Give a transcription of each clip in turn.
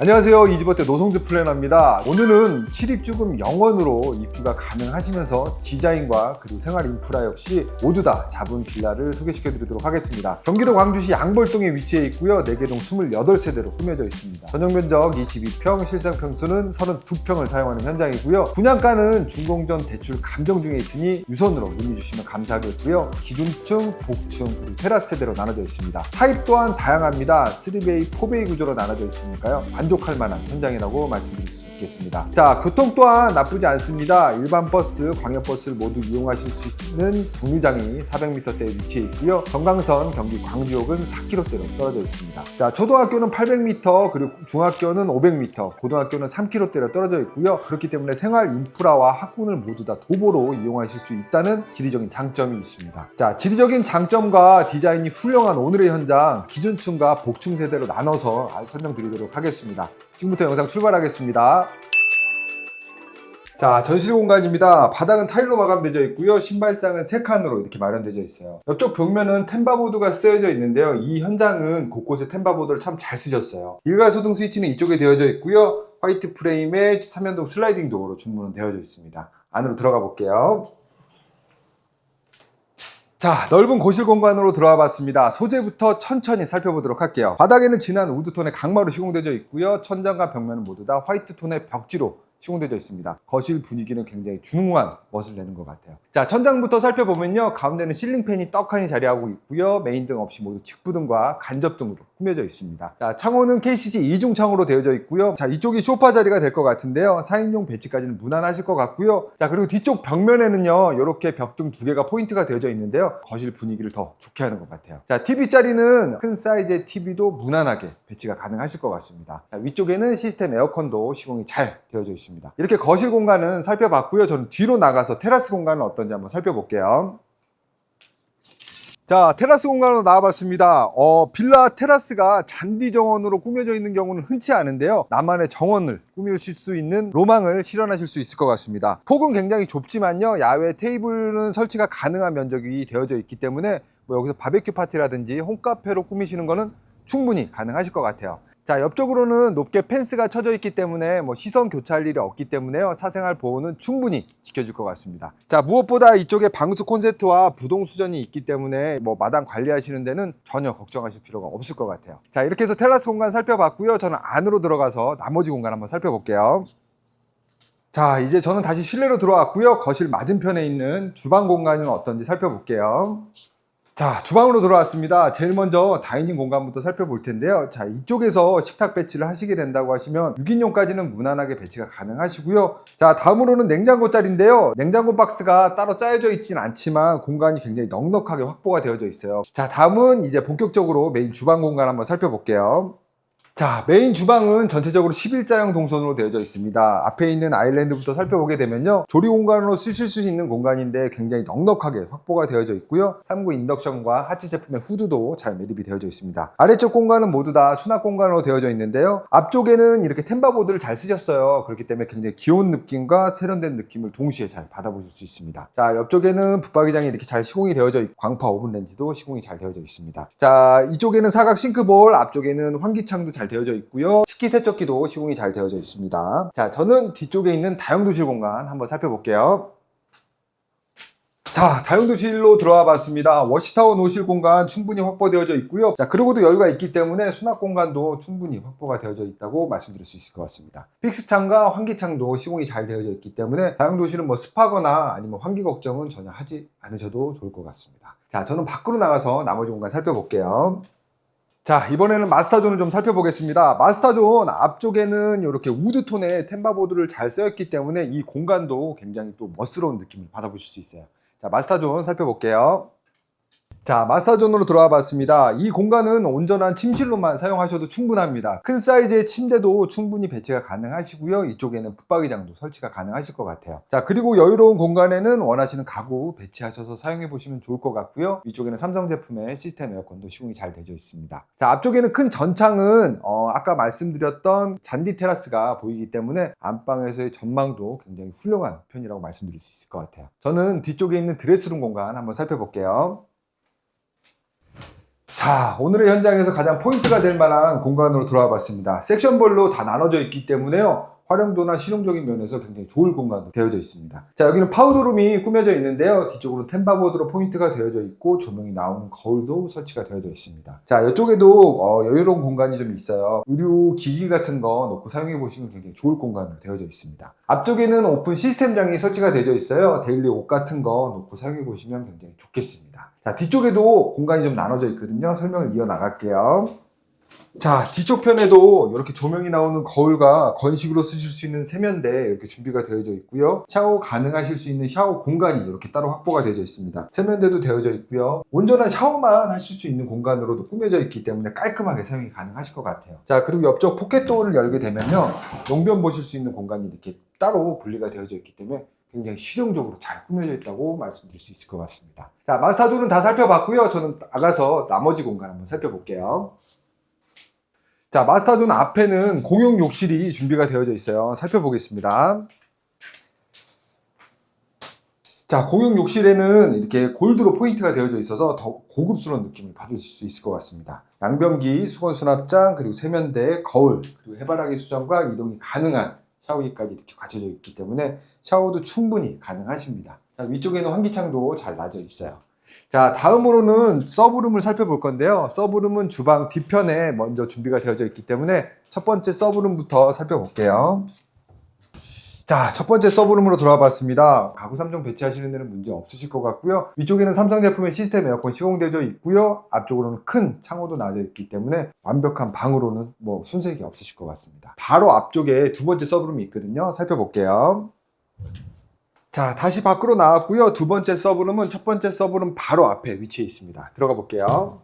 안녕하세요. 이지버때 노성재 플래너입니다. 오늘은 실입주금 0원으로 입주가 가능하시면서 디자인과 그리고 생활 인프라 역시 모두 다 잡은 빌라를 소개시켜 드리도록 하겠습니다. 경기도 광주시 양벌동에 위치해 있고요. 4개동 28세대로 꾸며져 있습니다. 전용 면적 22평 실상 평수는 32평을 사용하는 현장이고요. 분양가는 준공전 대출 감정 중에 있으니 유선으로 문의 주시면 감사하겠고요. 기준층, 복층, 테라스 세대로 나눠져 있습니다. 타입 또한 다양합니다. 3베이, 4베이 구조로 나눠져 있으니까요 만족할 만한 현장이라고 말씀드릴 수 있겠습니다. 자, 교통 또한 나쁘지 않습니다. 일반 버스, 광역버스를 모두 이용하실 수 있는 정류장이 400m대에 위치해 있고요. 정강선 경기 광주역은 4km대로 떨어져 있습니다. 자, 초등학교는 800m, 그리고 중학교는 500m, 고등학교는 3km대로 떨어져 있고요. 그렇기 때문에 생활 인프라와 학군을 모두 다 도보로 이용하실 수 있다는 지리적인 장점이 있습니다. 자, 지리적인 장점과 디자인이 훌륭한 오늘의 현장 기준층과 복층 세대로 나눠서 설명드리도록 하겠습니다. 지금부터 영상 출발하겠습니다. 자, 전실 공간입니다. 바닥은 타일로 마감되어 있고요. 신발장은 세 칸으로 이렇게 마련되어 있어요. 옆쪽 벽면은 템바보드가 쓰여져 있는데요. 이 현장은 곳곳에 템바보드를 참 잘 쓰셨어요. 일괄 소등 스위치는 이쪽에 되어져 있고요. 화이트 프레임에 3연동 슬라이딩 도어로 주문은 되어져 있습니다. 안으로 들어가 볼게요. 자, 넓은 거실 공간으로 들어와 봤습니다. 소재부터 천천히 살펴보도록 할게요. 바닥에는 진한 우드톤의 강마루 시공되어 있고요. 천장과 벽면은 모두 다 화이트톤의 벽지로 시공되어 있습니다. 거실 분위기는 굉장히 중후한 멋을 내는 것 같아요. 자, 천장부터 살펴보면요. 가운데는 실링팬이 떡하니 자리하고 있고요. 메인 등 없이 모두 직부등과 간접등으로 꾸며져 있습니다. 자, 창호는 KCG 이중 창호로 되어져 있고요. 자, 이쪽이 소파 자리가 될 것 같은데요. 4인용 배치까지는 무난하실 것 같고요. 자, 그리고 뒤쪽 벽면에는요. 이렇게 벽등 두 개가 포인트가 되어져 있는데요. 거실 분위기를 더 좋게 하는 것 같아요. 자, TV 자리는 큰 사이즈의 TV도 무난하게 배치가 가능하실 것 같습니다. 자, 위쪽에는 시스템 에어컨도 시공이 잘 되어져 있습니다. 이렇게 거실 공간은 살펴봤고요. 저는 뒤로 나가서 테라스 공간은 어떤지 한번 살펴볼게요. 자, 테라스 공간으로 나와봤습니다. 어, 빌라 테라스가 잔디 정원으로 꾸며져 있는 경우는 흔치 않은데요. 나만의 정원을 꾸미실 수 있는 로망을 실현하실 수 있을 것 같습니다. 폭은 굉장히 좁지만요. 야외 테이블은 설치가 가능한 면적이 되어져 있기 때문에 뭐 여기서 바베큐 파티라든지 홈카페로 꾸미시는 거는 충분히 가능하실 것 같아요. 자, 옆쪽으로는 높게 펜스가 쳐져 있기 때문에 뭐 시선 교차할 일이 없기 때문에요. 사생활 보호는 충분히 지켜줄 것 같습니다. 자, 무엇보다 이쪽에 방수 콘센트와 부동 수전이 있기 때문에 뭐 마당 관리하시는 데는 전혀 걱정하실 필요가 없을 것 같아요. 자, 이렇게 해서 테라스 공간 살펴봤고요. 저는 안으로 들어가서 나머지 공간 한번 살펴볼게요. 자, 이제 저는 다시 실내로 들어왔고요. 거실 맞은편에 있는 주방 공간은 어떤지 살펴볼게요. 자, 주방으로 들어왔습니다. 제일 먼저 다이닝 공간부터 살펴볼 텐데요. 자, 이쪽에서 식탁 배치를 하시게 된다고 하시면 6인용까지는 무난하게 배치가 가능하시고요. 자, 다음으로는 냉장고 자리인데요. 냉장고 박스가 따로 짜여져 있진 않지만 공간이 굉장히 넉넉하게 확보가 되어져 있어요. 자, 다음은 이제 본격적으로 메인 주방 공간 한번 살펴볼게요. 자, 메인 주방은 전체적으로 11자형 동선으로 되어져 있습니다. 앞에 있는 아일랜드부터 살펴보게 되면요. 조리 공간으로 쓰실 수 있는 공간인데 굉장히 넉넉하게 확보가 되어져 있고요. 3구 인덕션과 하치 제품의 후드도 잘 매립이 되어져 있습니다. 아래쪽 공간은 모두 다 수납 공간으로 되어져 있는데요. 앞쪽에는 이렇게 템바보드를 잘 쓰셨어요. 그렇기 때문에 굉장히 귀여운 느낌과 세련된 느낌을 동시에 잘 받아보실 수 있습니다. 자, 옆쪽에는 붙박이장이 이렇게 잘 시공이 되어져 있고 광파 오븐 렌즈도 시공이 잘 되어져 있습니다. 자, 이쪽에는 사각 싱크볼, 앞쪽에는 환기창도 잘 되어져 있고요. 식기 세척기도 시공이 잘 되어져 있습니다. 자, 저는 뒤쪽에 있는 다용도실 공간 한번 살펴볼게요. 자, 다용도실로 들어와 봤습니다. 워시타워 노실 공간 충분히 확보되어져 있고요. 자, 그리고도 여유가 있기 때문에 수납 공간도 충분히 확보가 되어져 있다고 말씀드릴 수 있을 것 같습니다. 픽스창과 환기창도 시공이 잘 되어져 있기 때문에 다용도실은 뭐 습하거나 아니면 환기 걱정은 전혀 하지 않으셔도 좋을 것 같습니다. 자, 저는 밖으로 나가서 나머지 공간 살펴볼게요. 자, 이번에는 마스터존을 좀 살펴보겠습니다. 마스터존 앞쪽에는 이렇게 우드톤의 템바보드를 잘 쓰였기 때문에 이 공간도 굉장히 또 멋스러운 느낌을 받아보실 수 있어요. 자, 마스터존 살펴볼게요. 자, 마스터존으로 들어와 봤습니다. 이 공간은 온전한 침실로만 사용하셔도 충분합니다. 큰 사이즈의 침대도 충분히 배치가 가능하시고요. 이쪽에는 붙박이장도 설치가 가능하실 것 같아요. 자, 그리고 여유로운 공간에는 원하시는 가구 배치하셔서 사용해 보시면 좋을 것 같고요. 이쪽에는 삼성 제품의 시스템 에어컨도 시공이 잘 되어 있습니다. 자, 앞쪽에는 큰 전창은 어, 아까 말씀드렸던 잔디 테라스가 보이기 때문에 안방에서의 전망도 굉장히 훌륭한 편이라고 말씀드릴 수 있을 것 같아요. 저는 뒤쪽에 있는 드레스룸 공간 한번 살펴볼게요. 자, 오늘의 현장에서 가장 포인트가 될 만한 공간으로 들어와 봤습니다. 섹션별로 다 나눠져 있기 때문에요. 활용도나 실용적인 면에서 굉장히 좋을 공간으로 되어져 있습니다. 자, 여기는 파우더룸이 꾸며져 있는데요. 뒤쪽으로 템바보드로 포인트가 되어져 있고 조명이 나오는 거울도 설치가 되어져 있습니다. 자, 이쪽에도 어, 여유로운 공간이 좀 있어요. 의류 기기 같은 거 놓고 사용해 보시면 굉장히 좋을 공간으로 되어져 있습니다. 앞쪽에는 오픈 시스템장이 설치가 되어져 있어요. 데일리 옷 같은 거 놓고 사용해 보시면 굉장히 좋겠습니다. 자, 뒤쪽에도 공간이 좀 나눠져 있거든요. 설명을 이어 나갈게요. 자, 뒤쪽 편에도 이렇게 조명이 나오는 거울과 건식으로 쓰실 수 있는 세면대 이렇게 준비가 되어져 있고요. 샤워 가능하실 수 있는 샤워 공간이 이렇게 따로 확보가 되어져 있습니다. 세면대도 되어져 있고요. 온전한 샤워만 하실 수 있는 공간으로도 꾸며져 있기 때문에 깔끔하게 사용이 가능하실 것 같아요. 자, 그리고 옆쪽 포켓 도어를 열게 되면요. 용변 보실 수 있는 공간이 이렇게 따로 분리가 되어져 있기 때문에 굉장히 실용적으로 잘 꾸며져 있다고 말씀드릴 수 있을 것 같습니다. 자, 마스터존은 다 살펴봤고요. 저는 나가서 나머지 공간 한번 살펴볼게요. 자, 마스터존 앞에는 공용 욕실이 준비가 되어져 있어요. 살펴보겠습니다. 자, 공용 욕실에는 이렇게 골드로 포인트가 되어져 있어서 더 고급스러운 느낌을 받으실 수 있을 것 같습니다. 양변기, 수건 수납장, 그리고 세면대, 거울, 그리고 해바라기 수정과 이동이 가능한 샤워기까지 이렇게 갖춰져 있기 때문에 샤워도 충분히 가능하십니다. 자, 위쪽에는 환기창도 잘 놔져 있어요. 자, 다음으로는 서브룸을 살펴볼 건데요. 서브룸은 주방 뒤편에 먼저 준비가 되어져 있기 때문에 첫 번째 서브룸부터 살펴볼게요. 자, 첫 번째 서브룸으로 들어와 봤습니다. 가구 3종 배치하시는 데는 문제 없으실 것 같고요. 위쪽에는 삼성 제품의 시스템 에어컨 시공되어 있고요. 앞쪽으로는 큰 창호도 나져 있기 때문에 완벽한 방으로는 뭐 순색이 없으실 것 같습니다. 바로 앞쪽에 두 번째 서브룸이 있거든요. 살펴볼게요. 자, 다시 밖으로 나왔고요. 두 번째 서브룸은 첫 번째 서브룸 바로 앞에 위치해 있습니다. 들어가 볼게요.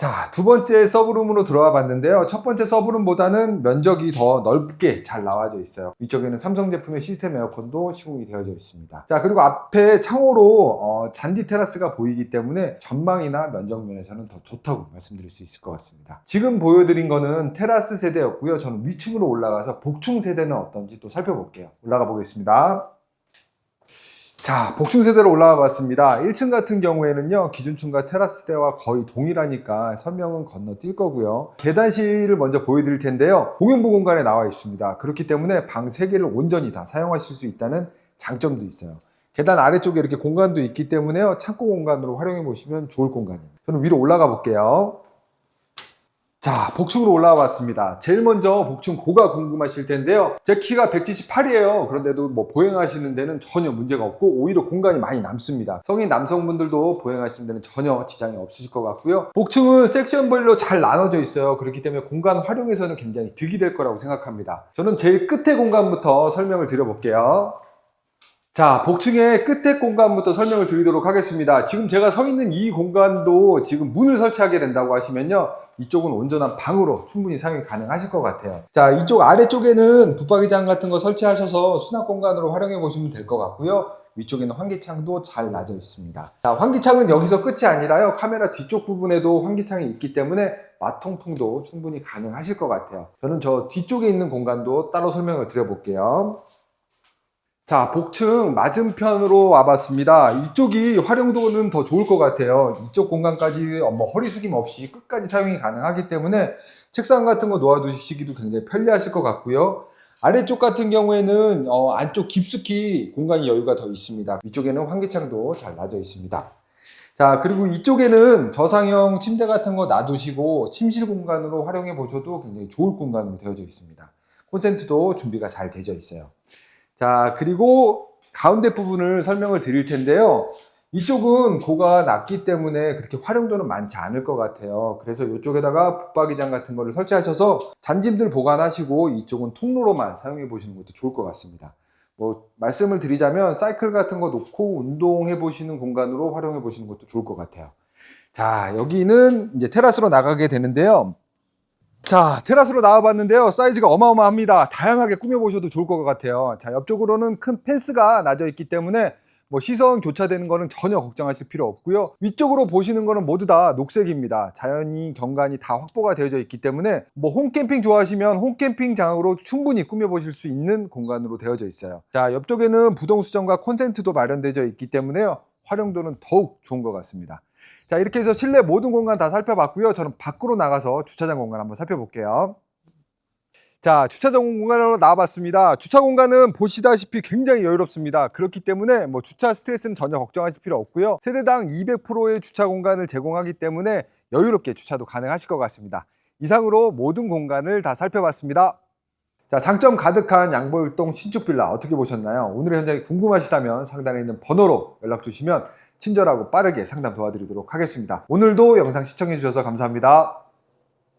자, 두 번째 서브룸으로 들어와 봤는데요. 첫 번째 서브룸보다는 면적이 더 넓게 잘 나와져 있어요. 위쪽에는 삼성 제품의 시스템 에어컨도 시공이 되어져 있습니다. 자, 그리고 앞에 창호로 어, 잔디 테라스가 보이기 때문에 전망이나 면적 면에서는 더 좋다고 말씀드릴 수 있을 것 같습니다. 지금 보여드린 거는 테라스 세대였고요. 저는 위층으로 올라가서 복층 세대는 어떤지 또 살펴볼게요. 올라가 보겠습니다. 자, 복층 세대로 올라와 봤습니다. 1층 같은 경우에는요, 기준층과 테라스 세대와 거의 동일하니까 설명은 건너뛸 거고요. 계단실을 먼저 보여드릴 텐데요. 공용부 공간에 나와 있습니다. 그렇기 때문에 방 3개를 온전히 다 사용하실 수 있다는 장점도 있어요. 계단 아래쪽에 이렇게 공간도 있기 때문에요. 창고 공간으로 활용해 보시면 좋을 공간입니다. 저는 위로 올라가 볼게요. 자, 복층으로 올라와 봤습니다. 제일 먼저 복층 고가 궁금하실 텐데요. 제 키가 178이에요. 그런데도 뭐 보행하시는 데는 전혀 문제가 없고 오히려 공간이 많이 남습니다. 성인 남성분들도 보행하시는 데는 전혀 지장이 없으실 것 같고요. 복층은 섹션별로 잘 나눠져 있어요. 그렇기 때문에 공간 활용에서는 굉장히 득이 될 거라고 생각합니다. 저는 제일 끝에 공간부터 설명을 드려볼게요. 자, 복층의 끝에 공간부터 설명을 드리도록 하겠습니다. 지금 제가 서 있는 이 공간도 지금 문을 설치하게 된다고 하시면요. 이쪽은 온전한 방으로 충분히 사용이 가능하실 것 같아요. 자, 이쪽 아래쪽에는 붙박이장 같은 거 설치하셔서 수납 공간으로 활용해 보시면 될 것 같고요. 위쪽에는 환기창도 잘 놔져 있습니다. 자, 환기창은 여기서 끝이 아니라요. 카메라 뒤쪽 부분에도 환기창이 있기 때문에 마통풍도 충분히 가능하실 것 같아요. 저는 저 뒤쪽에 있는 공간도 따로 설명을 드려볼게요. 자, 복층 맞은편으로 와봤습니다. 이쪽이 활용도는 더 좋을 것 같아요. 이쪽 공간까지 뭐 허리 숙임 없이 끝까지 사용이 가능하기 때문에 책상 같은 거 놓아두시기도 굉장히 편리하실 것 같고요. 아래쪽 같은 경우에는 어, 안쪽 깊숙이 공간이 여유가 더 있습니다. 위쪽에는 환기창도 잘 놔져 있습니다. 자, 그리고 이쪽에는 저상형 침대 같은 거 놔두시고 침실 공간으로 활용해 보셔도 굉장히 좋을 공간으로 되어져 있습니다. 콘센트도 준비가 잘 되어 있어요. 자, 그리고 가운데 부분을 설명을 드릴 텐데요. 이쪽은 고가 낮기 때문에 그렇게 활용도는 많지 않을 것 같아요. 그래서 이쪽에다가 붙박이장 같은 거를 설치하셔서 잔짐들 보관하시고 이쪽은 통로로만 사용해 보시는 것도 좋을 것 같습니다. 뭐 말씀을 드리자면 사이클 같은 거 놓고 운동해 보시는 공간으로 활용해 보시는 것도 좋을 것 같아요. 자, 여기는 이제 테라스로 나가게 되는데요. 자, 테라스로 나와봤는데요. 사이즈가 어마어마합니다. 다양하게 꾸며보셔도 좋을 것 같아요. 자, 옆쪽으로는 큰 펜스가 나져 있기 때문에 뭐 시선 교차되는 거는 전혀 걱정하실 필요 없고요. 위쪽으로 보시는 거는 모두 다 녹색입니다. 자연이 경관이 다 확보가 되어져 있기 때문에 뭐 홈캠핑 좋아하시면 홈캠핑장으로 충분히 꾸며보실 수 있는 공간으로 되어져 있어요. 자, 옆쪽에는 부동 수정과 콘센트도 마련되어 있기 때문에요. 활용도는 더욱 좋은 것 같습니다. 자, 이렇게 해서 실내 모든 공간 다 살펴봤고요. 저는 밖으로 나가서 주차장 공간 한번 살펴볼게요. 자, 주차장 공간으로 나와봤습니다. 주차 공간은 보시다시피 굉장히 여유롭습니다. 그렇기 때문에 뭐 주차 스트레스는 전혀 걱정하실 필요 없고요. 세대당 200%의 주차 공간을 제공하기 때문에 여유롭게 주차도 가능하실 것 같습니다. 이상으로 모든 공간을 다 살펴봤습니다. 자, 장점 가득한 양보일동 신축 빌라 어떻게 보셨나요? 오늘의 현장이 궁금하시다면 상단에 있는 번호로 연락 주시면 친절하고 빠르게 상담 도와드리도록 하겠습니다. 오늘도 영상 시청해 주셔서 감사합니다.